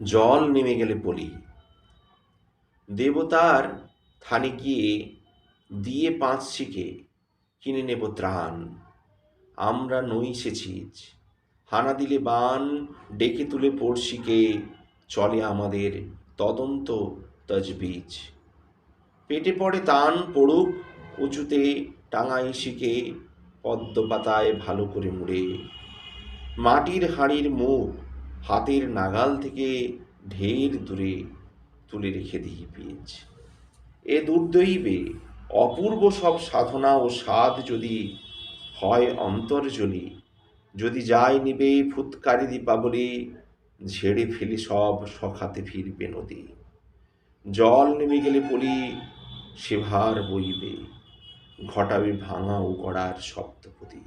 জল নেমে গেলে বলি, দেবতার থানে গিয়ে দিয়ে পাঁচ শিখে কিনে নেব ত্রাণ। আমরা নই সেছিজ হানা দিলে বান, ডেকে তুলে পড়শিকে, চলে আমাদের তদন্ত তজবিজ। পেটে পড়ে তান পড়ুক, উঁচুতে টাঙাই শিকে পদ্ম পাতায় ভালো করে মুড়ে। মাটির হাঁড়ির মুখ হাতের নাগাল থেকে ঢের দূরে তুলে রেখে দিই বীজ। এ দুর্দৈবে অপূর্ব সব সাধনা ও স্বাদ যদি হয় অন্তর্জলি যদি যায় নিবে ফুৎকারি দীপাবলি, ঝেড়ে ফেলি সব সখাতে ফিরবে নদী। জল নেমে গেলে পলি সে ভার বইবে, ঘটাবে ভাঙা ও গড়ার সপ্তপদী।